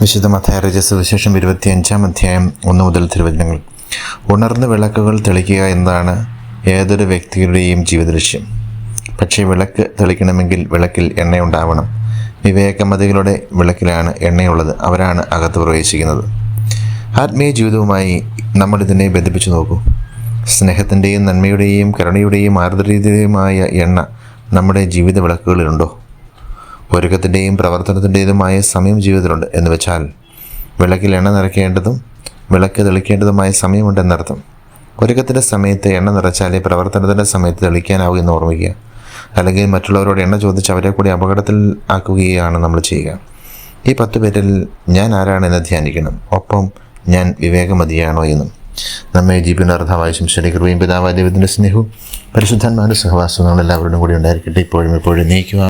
വിശുദ്ധ മത്തായ രചിച്ച വിശേഷം ഇരുപത്തിയഞ്ചാം അധ്യായം ഒന്ന് മുതൽ തിരുവചനങ്ങൾ. ഉണർന്ന് വിളക്കുകൾ തെളിക്കുക എന്നതാണ് ഏതൊരു വ്യക്തിയുടെയും ജീവിതലക്ഷ്യം. പക്ഷേ വിളക്ക് തെളിക്കണമെങ്കിൽ വിളക്കിൽ എണ്ണ ഉണ്ടാവണം. വിവേകമതികളുടെ വിളക്കിലാണ് എണ്ണയുള്ളത്. അവരാണ് അകത്ത് പ്രവേശിക്കുന്നത്. ആത്മീയ ജീവിതവുമായി നമ്മൾ ഇതിനെ ബന്ധിപ്പിച്ചു നോക്കൂ. സ്നേഹത്തിന്റെയും നന്മയുടെയും കരുണയുടെയും ആർദ്രതയുമായ എണ്ണ നമ്മുടെ ജീവിത വിളക്കുകളിലുണ്ടോ? ഒരുക്കത്തിന്റെയും പ്രവർത്തനത്തിന്റെതുമായ സമയം ജീവിതത്തിലുണ്ട് എന്ന് വെച്ചാൽ വിളക്കിൽ എണ്ണ നിറയ്ക്കേണ്ടതും വിളക്ക് തെളിക്കേണ്ടതുമായ സമയമുണ്ടെന്നർത്ഥം ഒരുക്കത്തിന്റെ സമയത്ത് എണ്ണ നിറച്ചാലേ പ്രവർത്തനത്തിന്റെ സമയത്ത് തെളിക്കാനാവൂ എന്ന് ഓർമ്മിക്കുക. അല്ലെങ്കിൽ മറ്റുള്ളവരോട് എണ്ണ ചോദിച്ച് അവരെ കൂടി അപകടത്തിൽ ആക്കുകയാണ് നമ്മൾ ചെയ്യുക. ഈ പത്ത് പേരിൽ ഞാൻ ആരാണെന്ന് ധ്യാനിക്കണം. ഒപ്പം ഞാൻ വിവേകമതിയാണോ എന്നും. നമ്മെ ജീവനാർത്ഥമായി ശംശരി പിതാവായ ദൈവത്തിന്റെ സ്നേഹവും പരിശുദ്ധന്മാരുടെ സഹവാസവും നമ്മളെല്ലാവരോടും കൂടി ഉണ്ടായിരിക്കട്ടെ. ഇപ്പോഴും ഇപ്പോഴും നീക്കുക